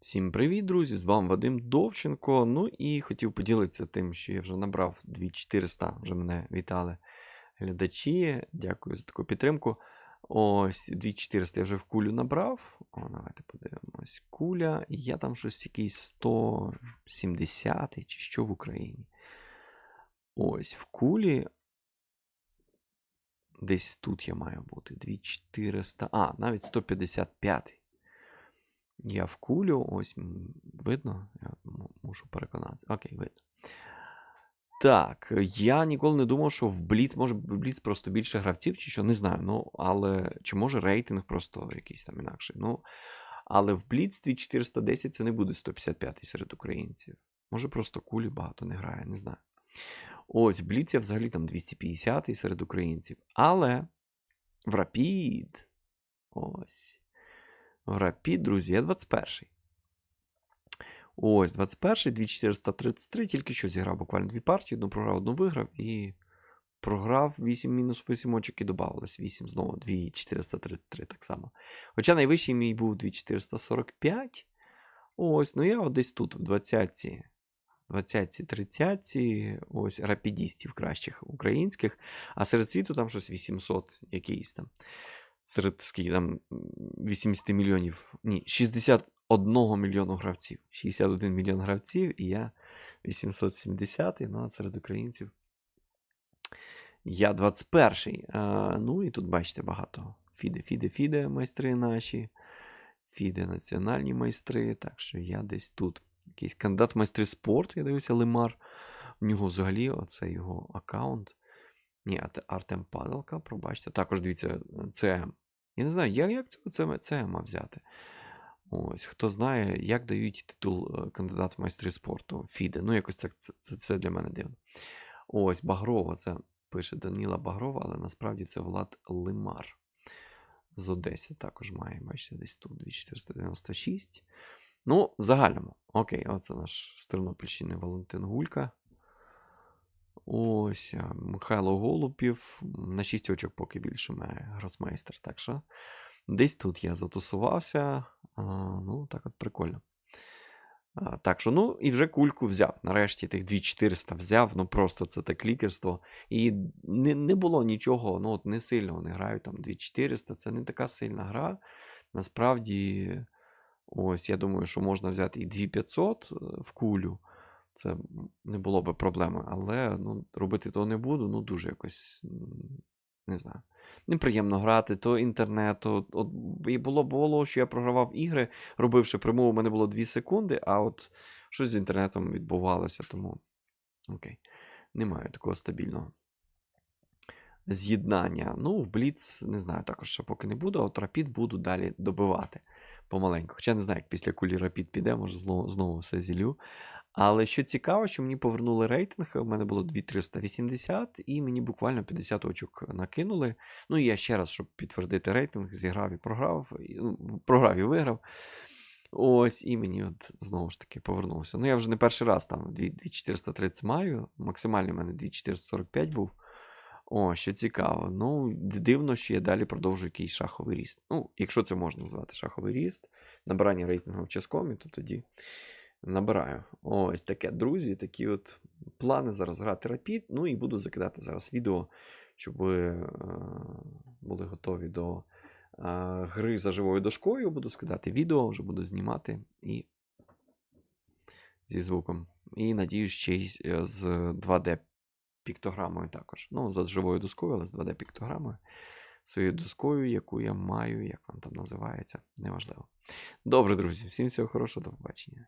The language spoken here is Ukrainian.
Всім привіт, друзі! З вами Вадим Довченко. Ну і хотів поділитися тим, що я вже набрав 2400, вже мене вітали глядачі. Дякую за таку підтримку. Ось 2400 я вже в кулю набрав. О, давайте подивимось. Куля. Я там щось якийсь 170 чи що в Україні. Ось в кулі. Десь тут я маю бути. 2400. А, навіть 155. Я в кулю, ось видно, я мушу переконатися. Окей, видно. Так, я ніколи не думав, що в Бліц, може в Бліц просто більше гравців, чи що, не знаю. Ну, але чи може рейтинг просто якийсь там інакший. Ну, але в Бліц 2410 це не буде 155-й серед українців. Може, просто кулі багато не грає, не знаю. Ось, Бліц я взагалі там 250-й серед українців. Але в Rapid. Ось. Rapid, друзі, я 21. Ось, 21-й, 2433, тільки що зіграв буквально дві партії, одну програв, одну виграв і програв 8 мінус 8 очок і додавалось 8 знову, 2433 так само. Хоча найвищий мій був 2445. Ось, ну я от десь тут, в 20-ці, 20-ці, 30-ці, ось рапідістів кращих українських, а серед світу там щось 800 якийсь там. Серед скільки там 80 мільйонів, ні, 61 мільйону гравців. 61 мільйон гравців, і я 870, ну а серед українців. Я 21-й. А, ну і тут бачите багато. Фіде, фіде, фіде, майстри наші. Фіде національні майстри. Так що я десь тут. Якийсь кандидат майстри спорту, я дивився, Лемар. У нього взагалі оце його аккаунт. Ні, Артем Падалка, пробачте. Також дивіться, ЦМ. Я не знаю, як, як цього ЦМ взяти. Ось, хто знає, як дають титул е, кандидат в майстри спорту. Фіде. Ну, якось це, це, це для мене дивно. Ось, Багрова, це пише Даніла Багрова, але насправді це Влад Лимар. З Одеси також має, бачите, десь тут 2496. Ну, в загальному. Окей, оце наш з Тернопільщини Валентин Гулька. Ось Михайло Голубів. На 6 очок поки більше має гросмейстер. Так що десь тут я затусувався. Ну, так от прикольно. Так що, ну, і вже кульку взяв. Нарешті тих 2400 взяв. Ну просто це те клікерство. І не, не було нічого, ну от не сильно вони грають там 2400. Це не така сильна гра. Насправді, ось я думаю, що можна взяти і 2500 е, в кулю. Це не було би проблеми. Але ну, робити то не буду. Ну, дуже якось. Не знаю. Неприємно грати, то інтернет. То, от, і було було, що я програвав ігри, робивши примову, у мене було 2 секунди, а от щось з інтернетом відбувалося, тому окей. Немає такого стабільного з'єднання. Ну, в Бліц, не знаю, також ще поки не буду, а от Рапід буду далі добивати помаленьку. Хоча не знаю, як після кулі Рапід піде, може знову, знову все зілю. Але що цікаво, що мені повернули рейтинг, у мене було 2380, і мені буквально 50 очок накинули. Ну і я ще раз, щоб підтвердити рейтинг, зіграв і програв, і, ну, програв і виграв. Ось, і мені от знову ж таки повернувся. Ну, я вже не перший раз там 2430 маю. Максимальний у мене 2445 був. О, що цікаво. Ну, дивно, що я далі продовжую якийсь шаховий ріст. Ну, якщо це можна назвати шаховий ріст, набирання рейтингу в ческомі, то тоді набираю. Ось таке, друзі, такі от плани зараз грати Rapid. Ну і буду закидати зараз відео, щоб ви е, були готові до е, гри за живою дошкою. Буду скидати відео, вже буду знімати і зі звуком. І надіюсь, ще й е, з 2D піктограмою також. Ну, за живою доскою, але з 2D піктограмою. Своєю доскою, яку я маю, як вона там називається, неважливо. Добре, друзі, всім всього хорошого, до побачення.